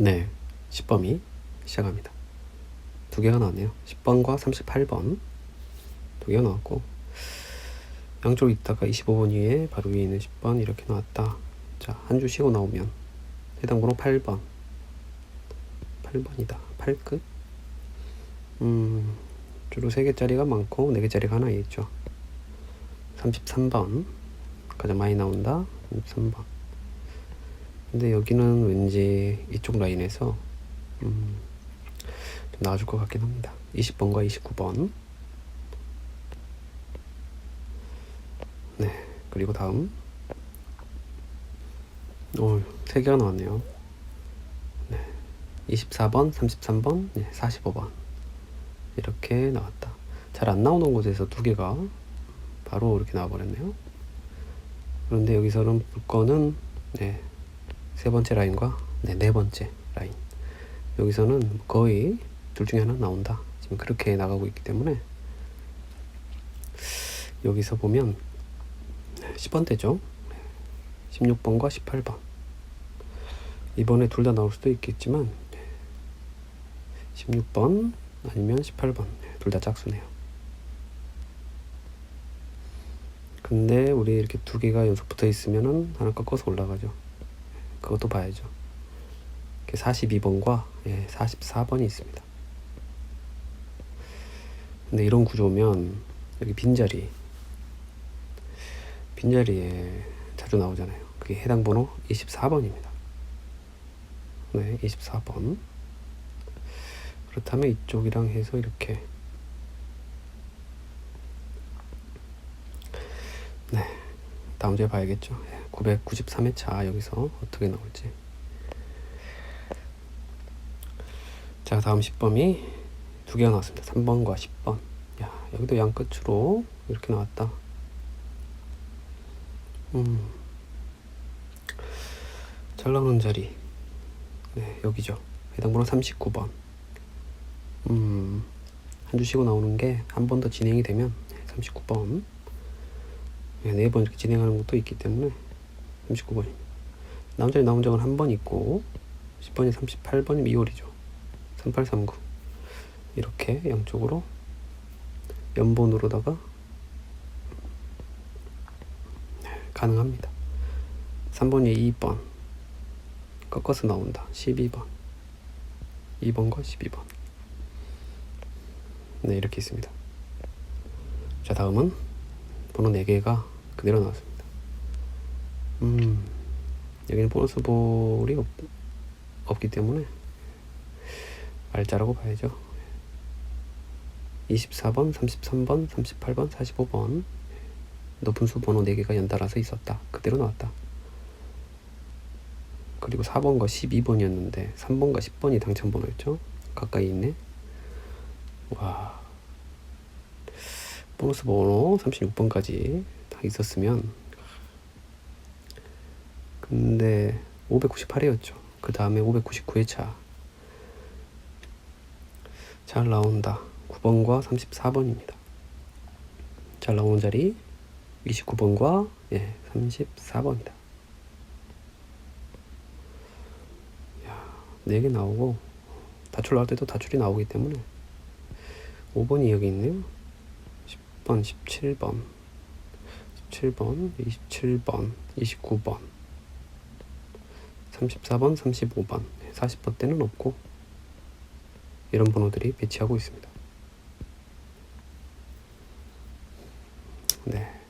네, 10범이 시작합니다. 두 개가 나왔네요. 10번과 38번 두 개가 나왔고 양쪽 있다가 25번 위에 바로 위에 있는 10번 이렇게 나왔다. 자, 한 주 쉬고 나오면 해당 번호 8번 8번이다. 8끝 음, 주로 3개짜리가 많고 4개짜리가 하나 있죠. 33번 가장 많이 나온다. 33번 근데 여기는 왠지 이쪽 라인에서 음, 좀 나와줄 것 같긴 합니다. 20번과 29번. 네, 그리고 다음. 오, 세 개가 나왔네요. 네, 24번, 33번, 네, 45번. 이렇게 나왔다. 잘 안 나오는 곳에서 두 개가 바로 이렇게 나와버렸네요. 그런데 여기서는 물건은 네, 세 번째 라인과 네, 네 번째 라인. 여기서는 거의 둘 중에 하나 나온다. 지금 그렇게 나가고 있기 때문에 여기서 보면 10번대죠. 16번과 18번. 이번에 둘 다 나올 수도 있겠지만 16번 아니면 18번. 둘 다 짝수네요. 근데 우리 이렇게 두 개가 연속 붙어 있으면은 하나 꺾어서 올라가죠 그것도 봐야죠. 42번과 예, 44번이 있습니다. 근데 이런 구조면 여기 빈자리 빈자리에 자주 나오잖아요. 그게 해당 번호 24번입니다. 네, 24번. 그렇다면 이쪽이랑 해서 이렇게 네, 다음 주에 봐야겠죠. 993회차 여기서 어떻게 나올지. 자, 다음 10번이 두 개가 나왔습니다. 3번과 10번. 야, 여기도 양 끝으로 이렇게 나왔다. 음. 잘 나오는 자리. 네, 여기죠. 해당 번호 39번. 음. 한 주 쉬고 나오는 게 한 번 더 진행이 되면 39번. 네 번 이렇게 진행하는 것도 있기 때문에 39번입니다. 남자리 나온 적은 한 번 있고 10번이 38번이 미월이죠. 3839 이렇게 양쪽으로 연본으로다가 가능합니다. 3번이 2번 꺾어서 나온다. 12번 2번과 12번 네 이렇게 있습니다. 자 다음은 번호 4개가 그대로 나왔습니다. 음, 여기는 보너스 볼이 없, 없기 때문에 알짜라고 봐야죠. 24번, 33번, 38번, 45번 높은 수 번호 4개가 연달아서 있었다. 그대로 나왔다. 그리고 4번과 12번이었는데 3번과 10번이 당첨 번호였죠. 가까이 있네. 와. 보너스 번호 36번까지 다 있었으면 근데 598이었죠. 그 다음에 599회차. 잘 나온다. 9번과 34번입니다. 잘 나오는 자리 29번과 예, 34번이다. 야, 4개 나오고 다출 나올 때도 다출이 나오기 때문에 5번이 여기 있네요. 10번, 17번, 17번, 27번, 29번. 34번, 35번, 40번 때는 없고 이런 번호들이 배치하고 있습니다. 네.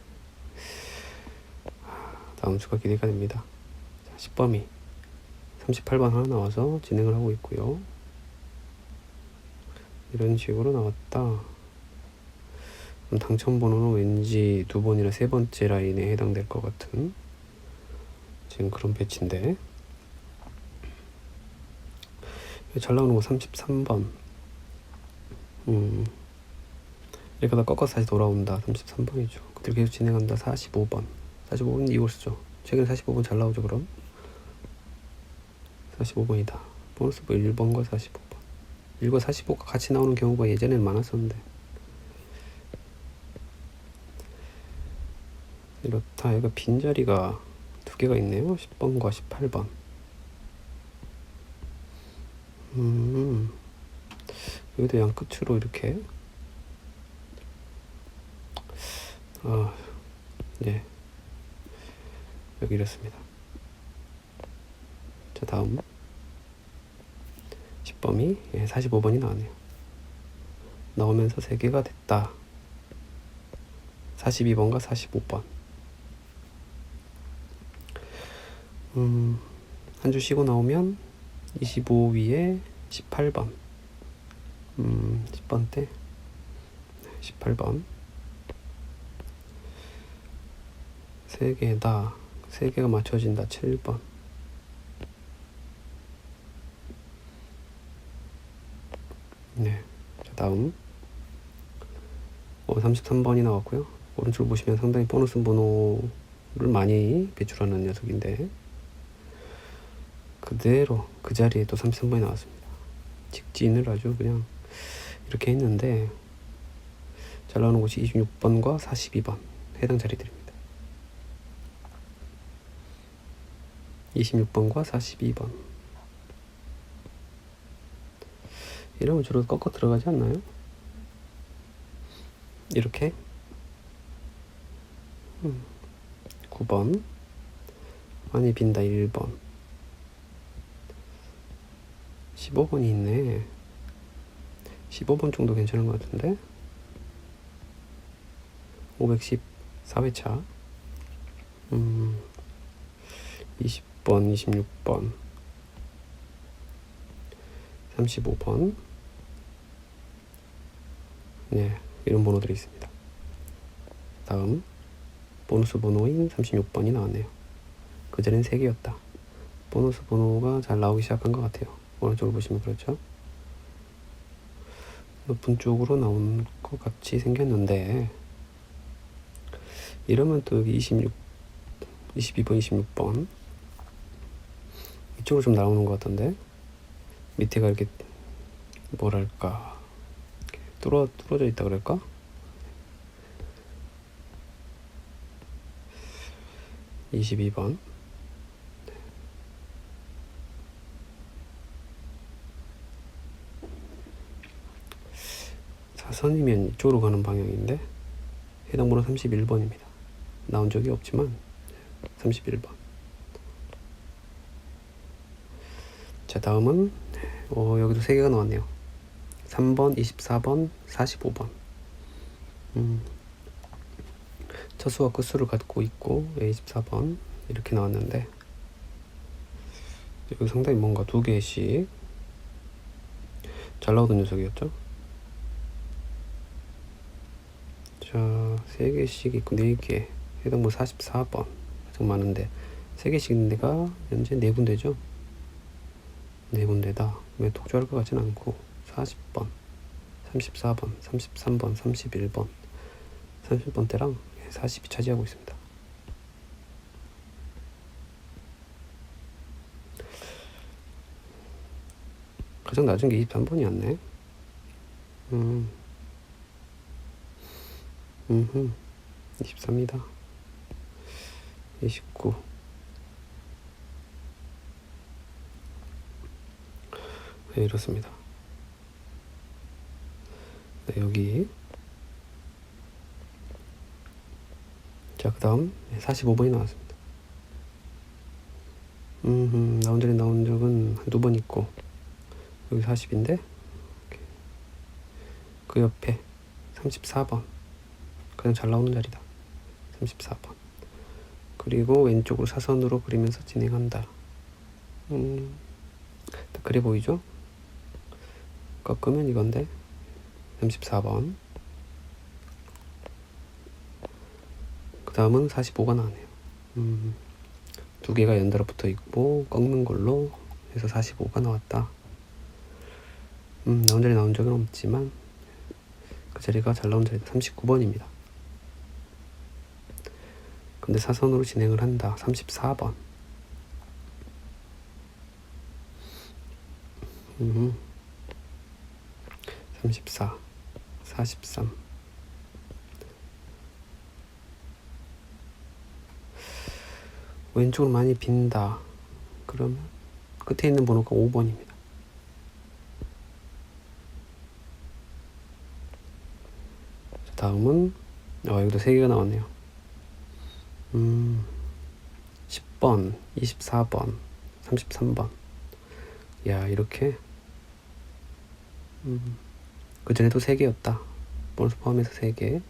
다음 주가 기대가 됩니다. 10범위 38번 하나 나와서 진행을 하고 있고요. 이런 식으로 나왔다. 당첨 번호는 왠지 두 번이나 세 번째 라인에 해당될 것 같은 지금 그런 배치인데 잘 나오는 거 33번. 음. 이렇게 다 꺾어서 다시 돌아온다. 33번이죠. 그대로 계속 진행한다. 45번. 45번 이월수죠. 최근에 45번 잘 나오죠, 그럼? 45번이다. 보너스 뭐 1번과 45번. 1과 45가 같이 나오는 경우가 예전에는 많았었는데. 이렇다. 얘가 빈자리가 두 개가 있네요. 10번과 18번. 음, 여기도 양 끝으로 이렇게 아, 네 여기 이렇습니다. 자 다음 10범이 예, 45번이 나왔네요. 나오면서 3개가 됐다. 42번과 45번. 음, 한 주 쉬고 나오면 25 위에 18번. 음, 10번 때 18번. 3개다. 3개가 맞춰진다. 7번. 네. 자, 다음. 어, 33번이 나왔고요. 오른쪽 보시면 상당히 보너스 번호를 많이 배출하는 녀석인데 그대로 그 자리에 또 33번이 나왔습니다. 직진을 아주 그냥 이렇게 했는데 잘 나오는 곳이 26번과 42번 해당 자리들입니다. 26번과 42번 이러면 주로 꺾어 들어가지 않나요? 이렇게 음, 9번 많이 빈다 1번 15번이 있네 15번 정도 괜찮은 것 같은데 514회차 음, 20번 26번 35번 네 이런 번호들이 있습니다 다음 보너스 번호인 36번이 나왔네요. 그 전엔 3개였다. 보너스 번호가 잘 나오기 시작한 것 같아요. 오른쪽으로 보시면 그렇죠. 높은 쪽으로 나온 것 같이 생겼는데 이러면 또 여기 26, 22번, 26번 이쪽으로 좀 나오는 것 같던데 밑에가 이렇게 뭐랄까 뚫어, 뚫어져 있다 그럴까? 22번 사 선이면 이쪽으로 가는 방향인데 해당 번호 31번입니다. 나온 적이 없지만 31번 자 다음은 어, 여기도 3개가 나왔네요. 3번, 24번, 45번 음, 첫수와 끝수를 갖고 있고 A24번 이렇게 나왔는데 여기 상당히 뭔가 두 개씩 잘 나오던 녀석이었죠 자, 세 개씩 있고 네개 해당부 44번 가장 많은데 세 개씩 있는 데가 현재 네 군데죠 네 군데다 왜 독주할 것 같진 않고 40번 34번 33번 31번 30번 대랑 40이 차지하고 있습니다. 가장 낮은 게 23번이었네. 음. 음 23이다. 29. 네, 이렇습니다. 네, 여기 자, 그 다음 45번이 나왔습니다. 음, 나온 적이 나온 적은 한두 번 있고 여기 40인데 그 옆에 34번 가장 잘 나오는 자리다. 34번 그리고 왼쪽으로 사선으로 그리면서 진행한다. 음, 그래 보이죠? 꺾으면 이건데 34번 다음은 45가 나왔네요. 음, 두 개가 연달아 붙어 있고 꺾는 걸로 해서 45가 나왔다. 음, 나온 자리 나온 적은 없지만 그 자리가 잘 나온 자리다. 39번입니다. 근데 사선으로 진행을 한다. 34번. 음. 34, 43. 왼쪽으로 많이 빈다. 그러면 끝에 있는 번호가 5번입니다. 다음은 어, 여기도 3개가 나왔네요. 음, 10번, 24번, 33번. 야, 이렇게. 음, 그 전에도 세 개였다. 보너스 포함해서 세 개.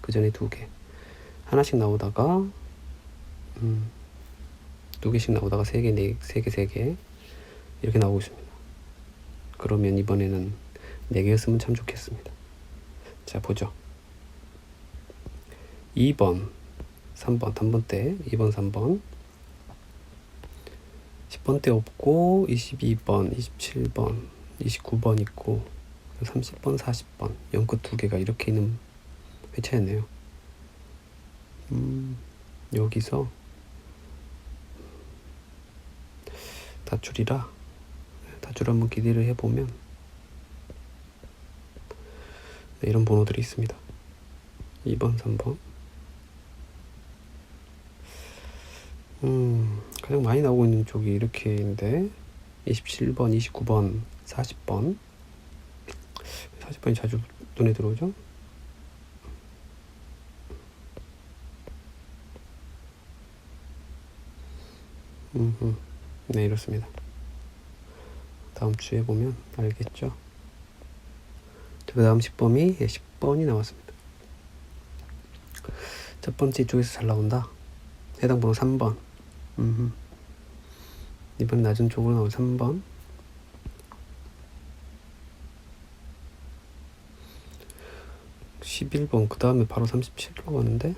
그 전에 두 개. 하나씩 나오다가, 음, 두 개씩 나오다가 세 개, 네, 세 개, 세 개. 이렇게 나오고 있습니다. 그러면 이번에는 네 개였으면 참 좋겠습니다. 자, 보죠. 2번, 3번, 단번대, 2번, 3번. 10번 대 없고 22번, 27번, 29번 있고 30번, 40번 연끝 두 개가 이렇게 있는 회차였네요. 음, 여기서 다출이라 다출 한번 기대를 해보면 네, 이런 번호들이 있습니다. 2번, 3번. 음, 가장 많이 나오고 있는 쪽이 이렇게인데 27번, 29번, 40번 40번이 자주 눈에 들어오죠? 음, 네 이렇습니다. 다음 주에 보면 알겠죠? 그 다음 10번이 예, 10번이 나왔습니다. 첫 번째 이쪽에서 잘 나온다. 해당 번호 3번. 음. 이번 낮은 쪽으로 나온 3번. 십일 번 그 다음에 바로 37로 가는데?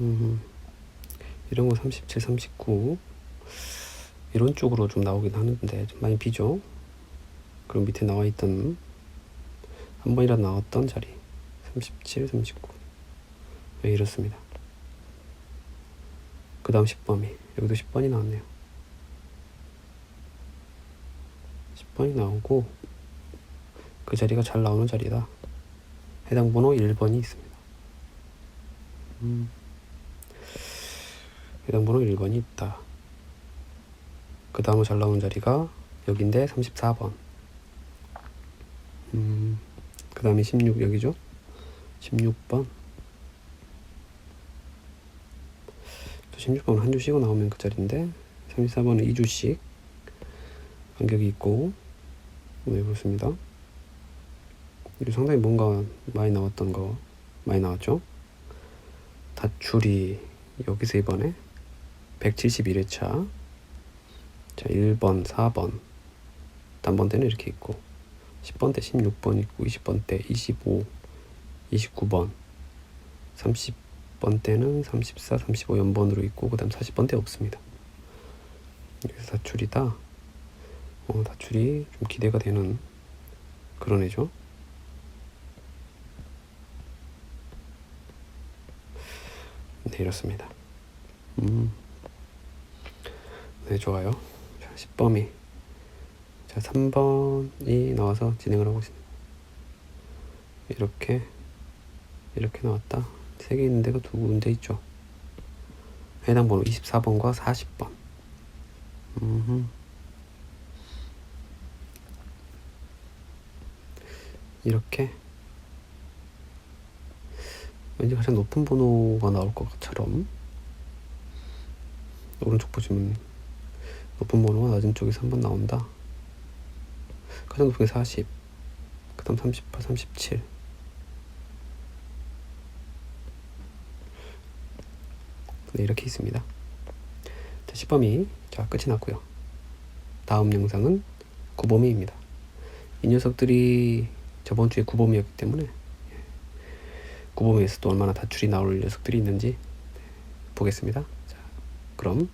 음, 이런 거 37, 39 이런 쪽으로 좀 나오긴 하는데 좀 많이 비죠? 그럼 밑에 나와 있던 한 번이라도 나왔던 자리. 37, 39 네, 이렇습니다. 그 다음 10번이 여기도 10번이 나왔네요. 10번이 나오고 그 자리가 잘 나오는 자리다. 해당 번호 1번이 있습니다. 음. 해당 번호 1번이 있다. 그 다음으로 잘 나오는 자리가 여긴데 34번. 음. 그 다음에 16 여기죠. 16번. 또 16번은 한줄 쉬고 나오면 그 자리인데 34번은 2주씩 간격이 있고 네 그렇습니다. 이게 상당히 뭔가 많이 나왔던 거 많이 나왔죠. 다출이 여기서 이번에 171회차 자 1번 4번 단번대는 이렇게 있고 10번 대 16번 있고 20번 대 25 29번 30 번 대는 34, 35 연번으로 있고 그 다음 40번 대 없습니다. 그래서 다출이다. 어, 다출이 좀 기대가 되는 그런 애죠. 네, 이렇습니다. 음. 네, 좋아요. 자, 10번이. 자, 3번이 나와서 진행을 하고 있습니다. 이렇게 이렇게 나왔다. 세 개 있는 데가 두 군데 있죠. 해당 번호 24번과 40번. 음흠. 이렇게 왠지 가장 높은 번호가 나올 것처럼 오른쪽 보시면 높은 번호가 낮은 쪽에서 한번 나온다. 가장 높은 게 40, 그 다음 38, 37. 네, 이렇게 있습니다. 자, 10범위. 자, 끝이 났고요. 다음 영상은 9범위입니다. 이 녀석들이 저번 주에 9범위였기 때문에 9범위에서 또 얼마나 다출이 나올 녀석들이 있는지 보겠습니다. 자, 그럼